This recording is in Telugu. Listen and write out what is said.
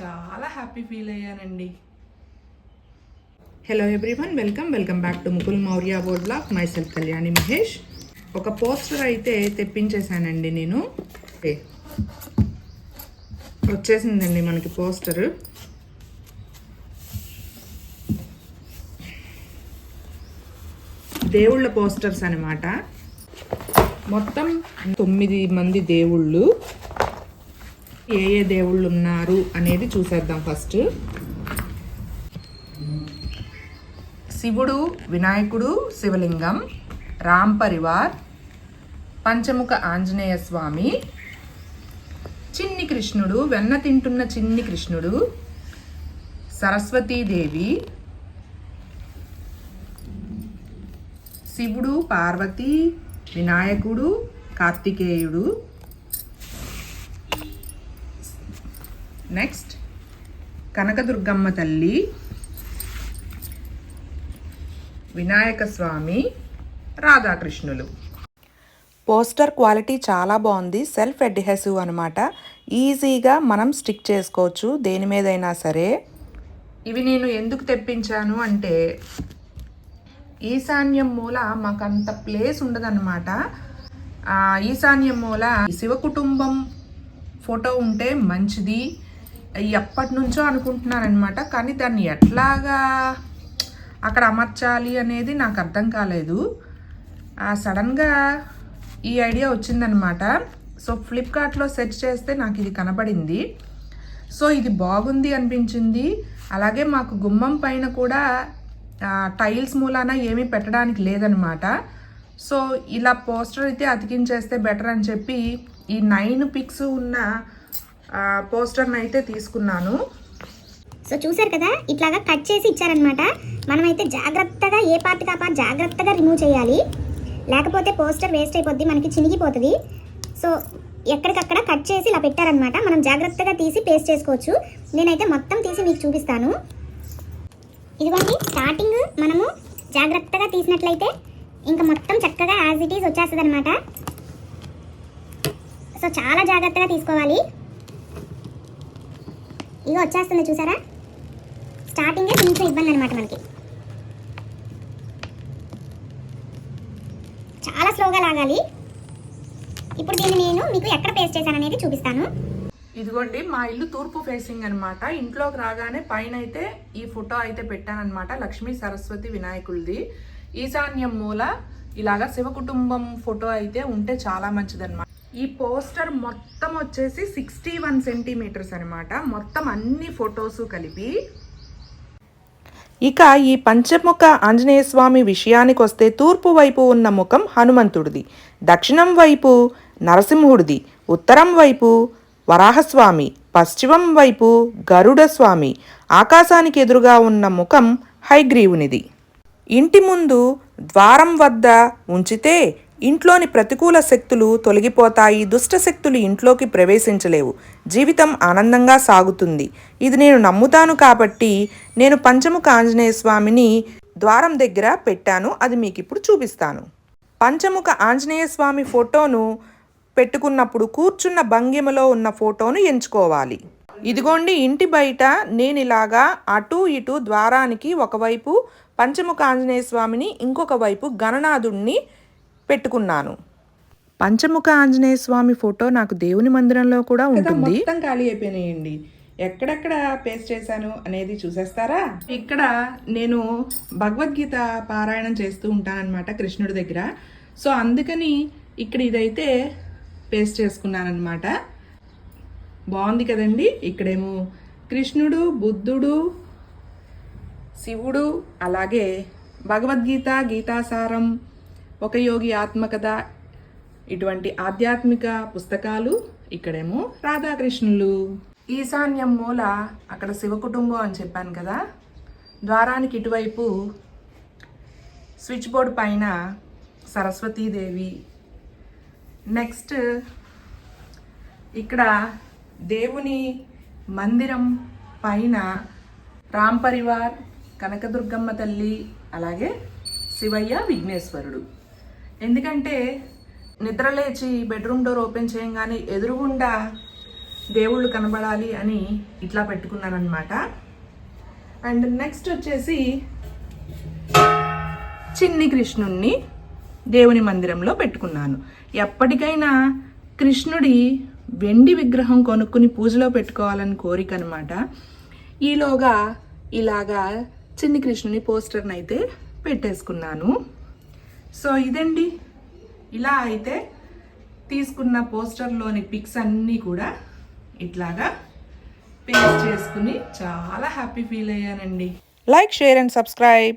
చాలా హ్యాపీ ఫీల్ అయ్యానండి. Hello everyone welcome welcome back to Mukul Maurya board black myself Kalyani Mahesh ఒక పోస్టర్ అయితే తెప్పించేశానండి నేను. ఏ, వచ్చేసిందండి మనకి పోస్టర్ దేవుళ్ళ పోస్టర్స్ అనమాట మొత్తం తొమ్మిది మంది దేవుళ్ళు. ఏ ఏ దేవుళ్ళు ఉన్నారు అనేది చూసేద్దాం ఫస్ట్. శివుడు వినాయకుడు శివలింగం రామ్ పరివార్ పంచముఖ ఆంజనేయ స్వామి చిన్ని కృష్ణుడు వెన్న తింటున్న చిన్ని కృష్ణుడు సరస్వతీదేవి శివుడు పార్వతి వినాయకుడు కార్తికేయుడు నెక్స్ట్ కనకదుర్గమ్మ తల్లి. వినాయక స్వామి రాధాకృష్ణులు. పోస్టర్ క్వాలిటీ చాలా బాగుంది. సెల్ఫ్ అడ్హెసివ్ అనమాట ఈజీగా మనం స్టిక్ చేసుకోవచ్చు. దేని మీదైనా సరే. ఇవి నేను ఎందుకు తెప్పించాను అంటే ఈశాన్యం మూల మాకు అంత ప్లేస్ ఉండదన్నమాట ఈశాన్యం మూల శివ కుటుంబం ఫోటో ఉంటే మంచిది. ఎప్పటి నుంచో అనుకుంటున్నానమాట కానీ దాన్ని ఎట్లాగా అక్కడ అమర్చాలి అనేది నాకు అర్థం కాలేదు. సడన్గా ఈ ఐడియా వచ్చిందనమాట సో ఫ్లిప్కార్ట్లో సెర్చ్ చేస్తే నాకు ఇది కనబడింది. సో ఇది బాగుంది అనిపించింది. అలాగే మాకు గుమ్మం పైన కూడా టైల్స్ మూలాన ఏమీ పెట్టడానికి లేదనమాట సో ఇలా పోస్టర్ అయితే అతికించేస్తే బెటర్ అని చెప్పి ఈ నైన్ పిక్స్ ఉన్న పోస్టర్ని అయితే తీసుకున్నాను. సో చూసారు కదా ఇట్లాగా కట్ చేసి ఇచ్చారనమాట మనమైతే జాగ్రత్తగా ఏ పార్ట్ కా పార్ట్ జాగ్రత్తగా రిమూవ్ చేయాలి. లేకపోతే పోస్టర్ వేస్ట్ అయిపోద్ది మనకి చినిగిపోతుంది. సో ఎక్కడికక్కడ కట్ చేసి ఇలా పెట్టారనమాట మనం జాగ్రత్తగా తీసి పేస్ట్ చేసుకోవచ్చు. నేనైతే మొత్తం తీసి మీకు చూపిస్తాను. ఇదిగోండి స్టార్టింగ్ మనము జాగ్రత్తగా తీసినట్లయితే ఇంకా మొత్తం చక్కగా యాజ్ ఇట్ ఈస్ వచ్చేస్తుంది అనమాట సో చాలా జాగ్రత్తగా తీసుకోవాలి. ఇగో వచ్చేస్తుంది చూసారా? స్టార్టింగే కొంచెం ఇబ్బంది అనమాట మనకి. చాలా స్లోగా లాగాలి. ఇప్పుడు దీన్ని నేను మీకు ఎక్కడ పేస్ట్ చేశాను అనేది చూపిస్తాను. ఇదిగోండి మా ఇల్లు తూర్పు ఫేసింగ్ అనమాట ఇంట్లోకి రాగానే పైన అయితే ఈ ఫోటో అయితే పెట్టానమాట లక్ష్మీ సరస్వతి వినాయకుడిది ఈశాన్యం మూల ఇలాగా శివ కుటుంబం ఫోటో అయితే ఉంటే చాలా మంచిదన్నమాట. ఈ పోస్టర్ మొత్తం వచ్చేసి సిక్స్టీ వన్ సెంటీమీటర్స్ అనమాట మొత్తం అన్ని ఫొటోస్ కలిపి. ఇక ఈ పంచముఖ ఆంజనేయ స్వామి విషయానికి వస్తే తూర్పు వైపు ఉన్న ముఖం హనుమంతుడిది. దక్షిణం వైపు నరసింహుడిది. ఉత్తరం వైపు వరాహస్వామి. పశ్చిమం వైపు గరుడ స్వామి ఆకాశానికి ఎదురుగా ఉన్న ముఖం హైగ్రీవునిది. ఇంటి ముందు ద్వారం వద్ద ఉంచితే ఇంట్లోని ప్రతికూల శక్తులు తొలగిపోతాయి దుష్ట శక్తులు ఇంట్లోకి ప్రవేశించలేవు. జీవితం ఆనందంగా సాగుతుంది. ఇది నేను నమ్ముతాను కాబట్టి నేను పంచముఖ ఆంజనేయ స్వామిని ద్వారం దగ్గర పెట్టాను. అది మీకు ఇప్పుడు చూపిస్తాను. పంచముఖ ఆంజనేయ స్వామి ఫోటోను పెట్టుకున్నప్పుడు కూర్చున్న భంగిమలో ఉన్న ఫోటోను ఎంచుకోవాలి. ఇదిగోండి ఇంటి బయట నేను ఇలాగా అటు ఇటు ద్వారానికి ఒకవైపు పంచముఖ ఆంజనేయ స్వామిని ఇంకొక వైపు గణనాథుణ్ణి పెట్టుకున్నాను. పంచముఖ ఆంజనేయ స్వామి ఫోటో నాకు దేవుని మందిరంలో కూడా ఉంటుంది. మొత్తం ఖాళీ అయిపోయినాయండి. ఎక్కడెక్కడ పేస్ట్ చేశాను అనేది చూసేస్తారా? ఇక్కడ నేను భగవద్గీత పారాయణం చేస్తూ ఉంటానన్నమాట కృష్ణుడి దగ్గర. సో అందుకని ఇక్కడ ఇదైతే పేస్ట్ చేసుకున్నానమాట బాగుంది కదండి. ఇక్కడేమో కృష్ణుడు బుద్ధుడు శివుడు అలాగే భగవద్గీత గీతాసారం ఒక యోగి ఆత్మకథ ఇటువంటి ఆధ్యాత్మిక పుస్తకాలు ఇక్కడేమో రాధాకృష్ణులు. ఈశాన్యం మూల అక్కడ శివ కుటుంబం అని చెప్పాను కదా. ద్వారానికి ఇటువైపు స్విచ్ బోర్డ్ పైన సరస్వతీదేవి. నెక్స్ట్ ఇక్కడ దేవుని మందిరం పైన రామ్ పరివార్ కనకదుర్గమ్మ తల్లి అలాగే శివయ్య విఘ్నేశ్వరుడు. ఎందుకంటే నిద్రలేచి బెడ్రూమ్ డోర్ ఓపెన్ చేయగానే ఎదురుగుండా దేవుళ్ళు కనబడాలి అని ఇట్లా పెట్టుకున్నానమాట అండ్ నెక్స్ట్ వచ్చేసి చిన్ని కృష్ణుణ్ణి దేవుని మందిరంలో పెట్టుకున్నాను. ఎప్పటికైనా కృష్ణుడి వెండి విగ్రహం కొనుక్కుని పూజలో పెట్టుకోవాలని కోరిక అనమాట ఈలోగా ఇలాగా చిన్ని కృష్ణుని పోస్టర్ని అయితే పెట్టేసుకున్నాను. సో ఇదండి. ఇలా అయితే తీసుకున్న పోస్టర్లోని పిక్స్ అన్నీ కూడా ఇట్లాగా పేస్ట్ చేసుకుని చాలా హ్యాపీ ఫీల్ అయ్యానండి. Like share and subscribe.